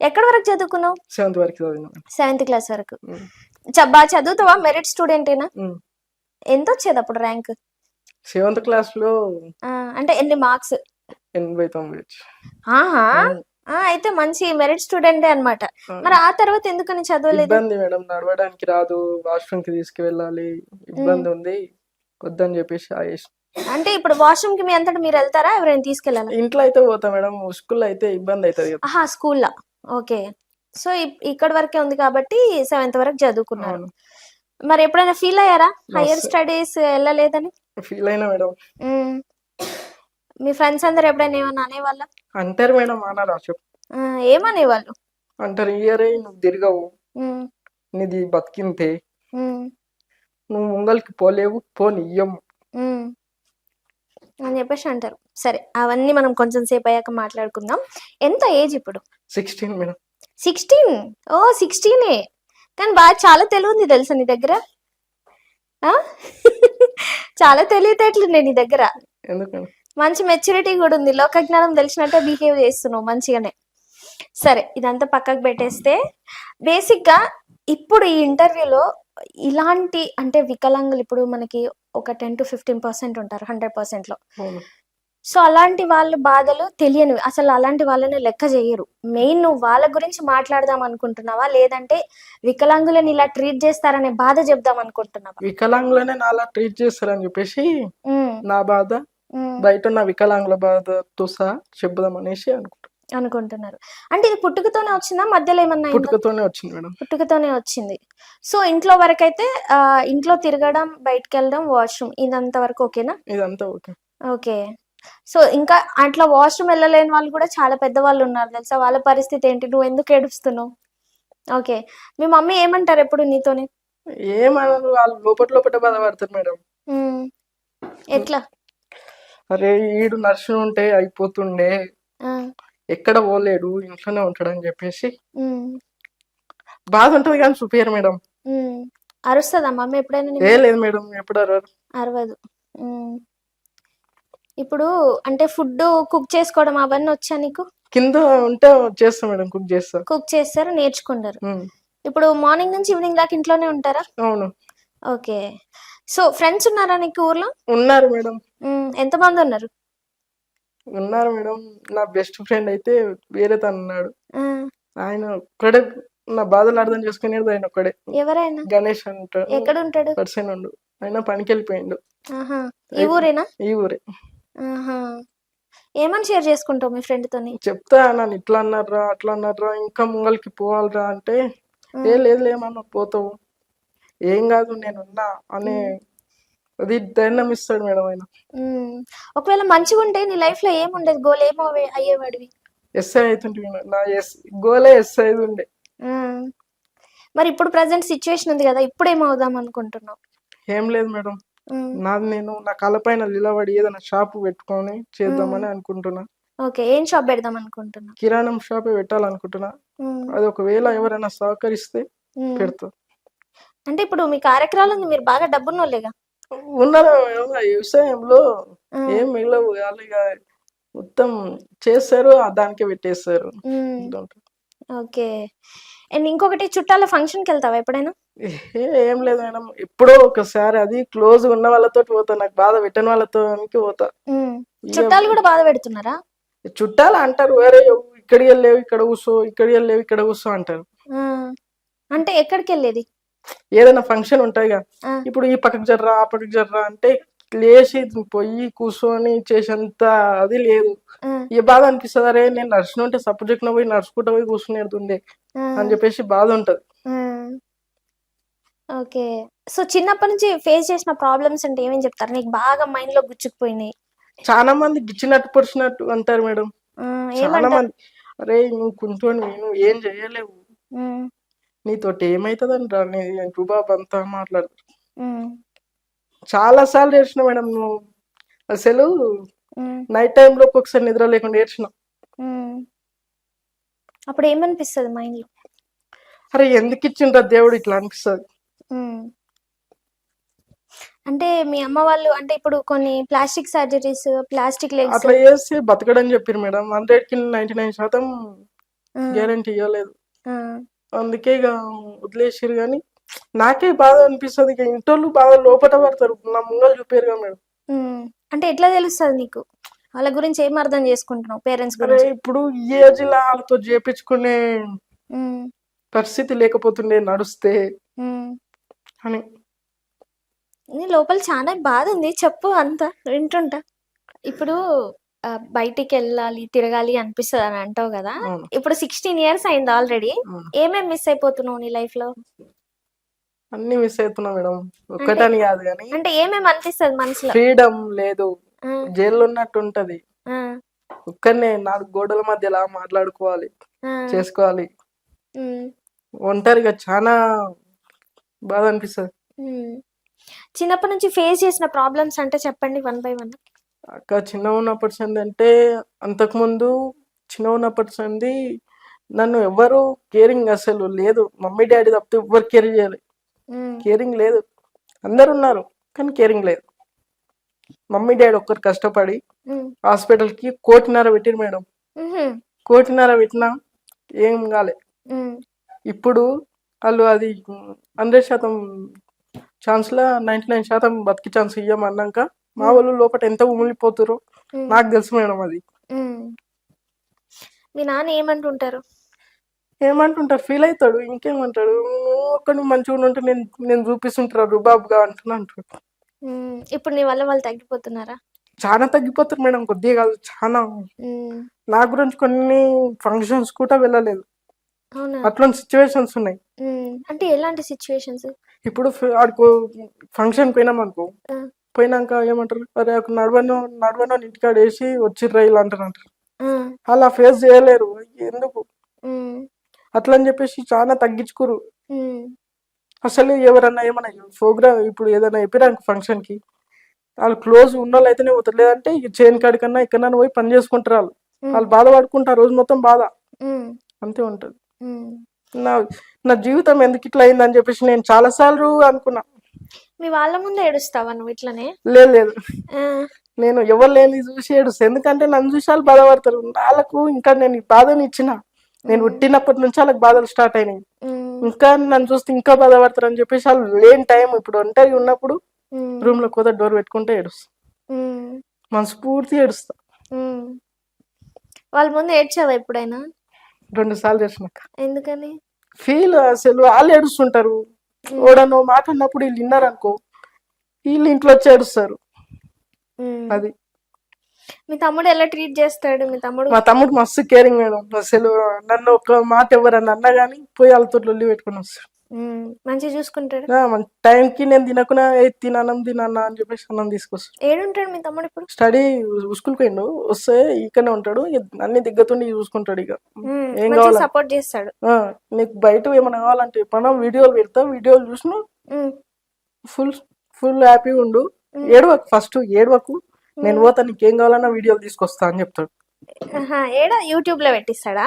ఎక్కడి వరకు చదువుకున్నావు? సెవెంత్ వరకు చదివిన. సెవెంత్ క్లాస్ వరకు. ఉమ్. చ- బాగా చదువుతావా? మెరిట్ స్టూడెంటేనా. ఎంత వచ్చేది అప్పుడు ర్యాంక్? సెవెంత్ క్లాస్లో అంటే ఎన్ని మార్క్స్? ఎనభై తొమ్మిది ఆహా. అయితే మంచి మెరిట్ స్టూడెంటే అన్నమాట. మరి ఆ తర్వాత ఎందుకని చదవలేదు? ఇబ్బంది మేడం నడవడానికి రాదు వాష్రూమ్కి తీసుకువెళ్ళాలి ఇబ్బంది ఉంది వద్దని చెప్పేసి అంటే ఇప్పుడు వాష్రూమ్కి మీ అంతటా మీరు వెళ్తారా? ఎవరైనా తీసుకెళ్ళాలా? ఇంట్లో అయితే పోతా మేడం స్కూల్లో అయితే ఇబ్బంది అవుతుంది. ఆహా స్కూల్లో. ఓకే. సో ఇక్కడ వరకే ఉంది కాబట్టి సెవెంత్ వరకు చదువుకున్నారు. మరి ఎప్పుడైనా ఫీల్ అయ్యారా? హైయర్. స్టడీస్ వెళ్ళలేదని? ఫీల్ అయినా మేడం. మీ ఫ్రెండ్స్ అందరు ఎప్పుడైనా ఏమన్నా అనేవాళ్ళ? అంటారు మేడం అన్నారా చెప్పు. ఏమనేవాళ్ళు? అంటారు ఇయరే నువ్వు తిరగవు. నీది బతికింతే. నువ్వు ముంగల్కి పోలేవు పోనియ్యం ఉమ్. అని చెప్పేసి అంటారు. సరే అవన్నీ మనం కొంచెం సేపు అయ్యాక మాట్లాడుకుందాం. ఎంత ఏజ్ ఇప్పుడు? సిక్స్టీన్ మేడం సిక్స్టీన్ ఓ సిక్స్టీనే కానీ బాగా చాలా తెలివి ఉంది తెలుసా నీ దగ్గర? ఆ? చాలా తెలివితేటలున్నాయి నీ దగ్గర. మంచి మెచ్యూరిటీ కూడా ఉంది. లోక జ్ఞానం తెలిసినట్టే బిహేవ్ చేస్తున్నావు మంచిగానే. సరే ఇదంతా పక్కకు పెట్టేస్తే బేసిక్గా ఇప్పుడు ఈ ఇంటర్వ్యూలో ఇలాంటి అంటే వికలాంగులు ఇప్పుడు మనకి ఒక టెన్ టు ఫిఫ్టీన్ పర్సెంట్ ఉంటారు హండ్రెడ్ పర్సెంట్లో సో అలాంటి వాళ్ళ బాధలు తెలియనివి అసలు అలాంటి వాళ్ళని లెక్క చేయరు. మెయిన్ నువ్వు వాళ్ళ గురించి మాట్లాడదాం అనుకుంటున్నావా? లేదంటే వికలాంగులను ఇలా ట్రీట్ చేస్తారనే బాధ చెప్దాం అనుకుంటున్నావా? వికలాంగులనే నాలా ట్రీట్ చేస్తారని చెప్పేసి నా బాధ. బయట ఉన్న వికలాంగుల బాధతో సహా చెబుదాం అనేసి అనుకుంటా అనుకుంటున్నారు. అంటే ఇది పుట్టుకతోనే వచ్చిందా? మధ్యలో ఏమన్నా? పుట్టుకతోనే వచ్చింది మేడం. పుట్టుకతోనే వచ్చింది. సో ఇంట్లో వరకైతే ఆ, ఇంట్లో తిరగడం బయటకు వెళ్ళడం వాష్రూమ్ ఇదంతా వరకు ఓకేనా? ఇదంతా ఓకే. ఓకే. సో ఇంకా అట్లా వాష్రూమ్ వెళ్ళలేని వాళ్ళు కూడా చాలా పెద్దవాళ్ళు ఉన్నారు తెలుసా? వాళ్ళ పరిస్థితి ఏంటి? నువ్వు ఎందుకు ఏడుస్తున్నావు? ఓకే. మీ మమ్మీ ఏమంటారు ఎప్పుడు నీతోని? ఏమన్నారు వాళ్ళు లోపల లోపల బాధపడతారు మేడం. ఎట్లా? అరే ఈడు నర్సు ఉంటే అయిపోతుండే ఎక్కడ పోలేడు ఇంట్లోనే ఉంటాడు అని చెప్పేసి బాధ ఉంటది కానీ చూపియరు మేడం. ఉమ్. అరుస్తుందా మమ్మీ ఎప్పుడైనా నీ ఏ లేదు మేడం ఎప్పుడు అరవదు. ఇప్పుడు అంటే ఫుడ్ కుక్ చేసుకోవడం అవన్నీ వచ్చా నీకు? కింద ఉంటే చేస్తా మేడం కుక్ చేస్తా. కుక్ చేస్తారు నేర్చుకుంటారు. ఇప్పుడు మార్నింగ్ నుంచి ఈవినింగ్ దాకా ఇంట్లోనే ఉంటారా? అవును. ఓకే. సో ఫ్రెండ్స్ ఉన్నారా నీకు ఊర్లో? ఉన్నారు మేడం. ఉమ్, ఎంతమంది ఉన్నారు? ఉన్నారు మేడం. నా బెస్ట్ ఫ్రెండ్ అయితే వేరే తను ఉన్నాడు. ఆయన ఒక్కడే నా బాధలు అర్థం చేసుకునేది ఆయన ఒక్కడే. ఎవరైనా? గణేష్ అంటాడు ఎక్కడ ఉంటాడు పర్సన్ ఉండు. ఆయన పనికి వెళ్ళిపోయిండు ఈ ఊరేనా? ఈ ఊరే. ఏమని షేర్ చేసుకుంటావు మీ ఫ్రెండ్ తోని? చెప్తా నన్ను ఇట్లా అన్నారా అట్లా అన్నారా ఇంకా ముంగల్కి పోవాలిరా అంటే ఏ లేదు లేమన్నా పోతావు. ఏం కాదు నేనున్నా అనే అది ధైర్యం ఇస్తాడు మేడం ఆయన. ఒకవేళ మంచిగా ఉంటే నీ లైఫ్లో ఏముండేది? గోల్ ఏమో అయ్యేవాడివి. ఎస్ఐ అవుతుంటే నా ఎస్ గోలే ఎస్ఐ ఉండే. మరి ఇప్పుడు ప్రజెంట్ సిచ్యువేషన్ ఉంది కదా ఇప్పుడు ఏమవుదాం అనుకుంటున్నావు? ఏం లేదు మేడం. నాది నేను నా కళ్ళ పైన నిలబడి ఏదైనా షాప్ పెట్టుకొని చేద్దామని అనుకుంటున్నా. ఓకే ఏం షాప్ పెడదాం అనుకుంటున్నావు? కిరాణం షాపే పెట్టాలనుకుంటున్నా. అది ఒకవేళ ఎవరైనా సహకరిస్తే. పెడతా. అంటే ఇప్పుడు మీ కార్యక్రమాలు మీరు బాగా డబ్బున్నోళ్ళేగా. ఉన్నారు వ్యవసాయంలో. ఏం మిగలవు. వాళ్ళు ఇక మొత్తం చేస్తారు దానికే పెట్టేస్తారు. ఓకే. అండ్ ఇంకొకటి చుట్టాల ఫంక్షన్కి వెళ్తావా ఎప్పుడైనా? ఏ- లేదు మేడం. ఎప్పుడో ఒకసారి అది క్లోజ్ ఉన్న వాళ్ళతో పోతా. నాకు బాధ పెట్టని వాళ్ళతో పోతా. చుట్టాలు కూడా బాధ పెడుతున్నారా? చుట్టాలు అంటారు. వేరే ఇక్కడికి వెళ్ళలేవు ఇక్కడ కూర్చో ఇక్కడికి వెళ్ళలేవు ఇక్కడ కూర్చో అంటారు. అంటే ఎక్కడికి వెళ్ళేది? ఏదైనా ఫంక్షన్ ఉంటాయిగా. ఇప్పుడు ఈ పక్కకు జర్రా ఆ పక్కకు జర్రా అంటే లేచి పోయి కూర్చొని చేసేంత అది లేదు. ఏ బాధ అనిపిస్తుంది అరే నేను నడుచుకుంటే ఉంటే సపోర్ట్ పోయి నడుచుకుంటూ పోయి కూర్చునేడుతుండే ఆ, అని చెప్పేసి బాధ ఉంటది. ఓకే. సో చిన్నప్పటి నుంచి ఫేస్ చేసిన ప్రాబ్లమ్స్ అంటే ఏమేమి చెప్తారు? నీకు బాగా మైండ్లో గుచ్చుకుపోయినాయి. చాలా మంది గిచ్చినట్టు పొడిచినట్టు అంటారు మేడం. చాలా మంది అరే నువ్వు కుంటోని నువ్వు ఏం చేయలేవు. నీతోటి ఏమైతుందంట నీ రుబాబ్ అంతా మాట్లాడతారు ఉమ్, చాలా సార్లు ఏడ్చిన మేడం నువ్వు. అసలు నైట్ టైంలో ఒక్కొక్కసారి నిద్ర లేకుండా ఏడ్చిన. అప్పుడు ఏమనిపిస్తుంది మైండ్లో అరే ఎందుకు ఇచ్చిండ్రా దేవుడు ఇట్లా అనిపిస్తుంది. అంటే మీ అమ్మ వాళ్ళు అంటే ఇప్పుడు కొన్ని ప్లాస్టిక్ సర్జరీస్ ప్లాస్టిక్ లెగ్స్ అట్లా చేస్తే బతకడని చెప్పారు మేడం. హండ్రెడ్కి నైన్టీ నైన్ శాతం గ్యారంటీ ఇవ్వలేదు. అందుకే ఇక వదిలేసారు కానీ నాకే బాధ అనిపిస్తుంది ఇక ఇంటోళ్ళు బాధ లోపట పడతారు. నా ముంగలు చూపారుగా మేడం. ఉమ్. అంటే ఎట్లా తెలుస్తుంది నీకు? వాళ్ళ గురించి ఏం అర్థం చేసుకుంటున్నావు పేరెంట్స్ అరే గురించి? ఇప్పుడు ఈ ఏజ్లో వాళ్ళతో చేపించుకునే ఉమ్, పరిస్థితి లేకపోతుండే నడుస్తే ఉమ్. అని. నీ లోపల చాలా బాధ ఉంది. చెప్పు అంత వింటుంటా. ఇప్పుడు బయటికి వెళ్ళాలి తిరగాలి అనిపిస్తుంది అని అంటావు కదా. ఇప్పుడు సిక్స్టీన్ ఇయర్స్ అయింది ఆల్రెడీ. ఏమేమి మిస్ అయిపోతున్నావు నీ లైఫ్లో? అన్ని మిస్ అవుతున్నా మేడం. ఒక్కటని కాదు కానీ అంటే ఏమేమి అనిపిస్తుంది మనసులో? ఫ్రీడమ్ లేదు. జైల్లో ఉన్నట్టు ఉంటది ఒక్కనే నాలుగు గోడల మధ్య ఎలా మాట్లాడుకోవాలి చేసుకోవాలి. ఒంటరిగా చాలా బాధ అనిపిస్తుంది. చిన్నప్పటి నుంచి ఫేస్ చేసిన ప్రాబ్లమ్స్ అంటే చెప్పండి వన్ బై వన్ అక్క చిన్న ఉన్నప్పటి సంది అంటే అంతకుముందు చిన్న ఉన్నప్పటి సంది నన్ను ఎవ్వరు కేరింగ్ అసలు లేదు. మమ్మీ డాడీ తప్పితే ఎవ్వరు కేర్ చేయాలి. కేరింగ్ లేదు. అందరు ఉన్నారు కానీ కేరింగ్ లేదు. మమ్మీ డాడీ ఒక్కరు కష్టపడి హాస్పిటల్కి కోటిన్నర పెట్టిరు మేడం. కోటిన్నర పెట్టినా ఏం కాలే. ఇప్పుడు వాళ్ళు అది హండ్రెడ్ శాతం ఛాన్స్లో నైంటీ నైన్ శాతం బతికి ఛాన్స్ ఇయ్యమన్నాక మా వాళ్ళు లోపల ఎంత ఉమిలిపోతారో నాకు తెలుసు మేడం అది. మీ నాన్న ఏమంటుంటారు? ఏమంటుంటారు? ఫీల్ అవుతాడు ఇంకేమంటాడు? ఒక్కడు మంచిగా ఉంటే నేను నేను చూపిస్తుంటారు రుబాబుగా? అంటున్నా అంటాడు. ఇప్పుడు నీ వల్ల వాళ్ళు తగ్గిపోతున్నారా? చాలా తగ్గిపోతారు మేడం కొద్దిగా కాదు చాలా. నా గురించి కొన్ని ఫంక్షన్స్ కూడా వెళ్ళలేదు. అట్లాంటి సిచ్యువేషన్స్ ఉన్నాయి. అంటే ఎలాంటి సిచ్యువేషన్స్ ఇప్పుడు ఫంక్షన్ పోయినాం అనుకో పోయినాక ఏమంటారు? అరే ఒక నడవను నడవను ఇంటికాడ వేసి వచ్చిర్రా ఇలా అంటారు అంటారు. అలా ఫేస్ చేయలేరు. ఎందుకు? అట్లా అని చెప్పేసి చాలా తగ్గించుకోరు అసలు ఎవరన్నా ఏమన్నా ప్రోగ్రామ్ ఇప్పుడు ఏదైనా చెప్పిరాక ఫంక్షన్కి? వాళ్ళు క్లోజ్ ఉన్న వాళ్ళు అయితేనే పోతారు లేదంటే చేను కాడికన్నా ఎక్కడన్నా పోయి పని చేసుకుంటారు వాళ్ళు. వాళ్ళు బాధపడుకుంటారు రోజు మొత్తం బాధ. అంతే ఉంటది. నా నా జీవితం ఎందుకు ఇట్లా అయిందని చెప్పేసి నేను చాలా సార్లు అనుకున్నా. మీ వాళ్ళ ముందు ఏడుస్తావా నువ్వు ఇట్లనే? లేదు లేదు. నేను ఎవరు లేని చూసి ఏడుస్తా. ఎందుకంటే నన్ను చూసి వాళ్ళు బాధపడతారు. వాళ్ళకు ఇంకా నేను బాధని ఇచ్చిన. నేను పుట్టినప్పటి నుంచి వాళ్ళకి బాధలు స్టార్ట్ అయినాయి. ఇంకా నన్ను చూస్తే ఇంకా బాధపడతారు అని చెప్పేసి వాళ్ళు లేని టైం ఇప్పుడు ఒంటరి ఉన్నప్పుడు రూమ్లో కోత డోర్ పెట్టుకుంటే ఏడుస్తా. మనస్ఫూర్తి ఏడుస్తా. వాళ్ళ ముందు ఏడ్చావా ఎప్పుడైనా? రెండు సార్లు చేసినాక ఎందుకని? ఫీల్ అసలు వాళ్ళు ఏడుస్తుంటారు. ఓడనో మాట అన్నప్పుడు వీళ్ళు విన్నారు అనుకో వీళ్ళు ఇంట్లో ఉమ్. అది. మీ తమ్ముడు ఎలా ట్రీట్ చేస్తాడు? మీ తమ్ముడు మా తమ్ముడు మస్తు కేరింగ్ మేడం. అసలు నన్ను ఒక మాట ఎవరన్నా అన్నా కానీ పోయి వాళ్ళతో లొల్లి పెట్టుకుని వస్తాడు. మంచిగా చూసుకుంటాడు. టైంకి నేను తినకున్నా ఏ తిననం తినన్నా అని చెప్పేసి అన్నం తీసుకొస్తాడు. ఏడుంటాడు మీ తమ్ముడు ఇప్పుడు? స్టడీ స్కూల్కి పోయిండు వస్తే ఇక్కడనే ఉంటాడు అన్ని దగ్గరతుండి చూసుకుంటాడు ఇక. ఏం కావాలా? సపోర్ట్ చేస్తాడు. నీకు బయట ఏమైనా కావాలంటే మనం వీడియోలు పెడతా వీడియోలు చూసిన ఫుల్ ఫుల్ హ్యాపీగా ఉండు. ఏడవకు ఫస్ట్ ఏడవకు. నేను పోతా నీకేం కావాలన్నా వీడియోలు తీసుకొస్తా అని చెప్తాడు. ఏడ? యూట్యూబ్లో పెట్టిస్తాడా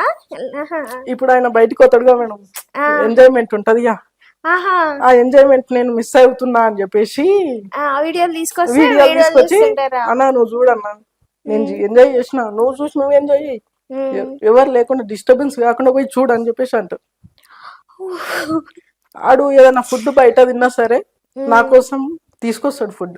ఇప్పుడు ఆయన బయటకు వస్తాడుగా మేడం ఎంజాయ్మెంట్ ఉంటది ఆహా. ఆ ఎంజాయ్మెంట్ నేను మిస్ అవుతున్నా అని చెప్పేసి వీడియోలు తీసుకొచ్చి అన్నా నువ్వు చూడన్నా. నేను ఎంజాయ్ చేసిన. నువ్వు చూసి నువ్వు ఎంజాయ్ చేయి ఎవరు లేకుండా డిస్టర్బెన్స్ కాకుండా పోయి చూడు అని చెప్పేసి అంటారు ఆడు ఏదైనా ఫుడ్ బయట తిన్నా సరే నా కోసం తీసుకొస్తాడు ఫుడ్.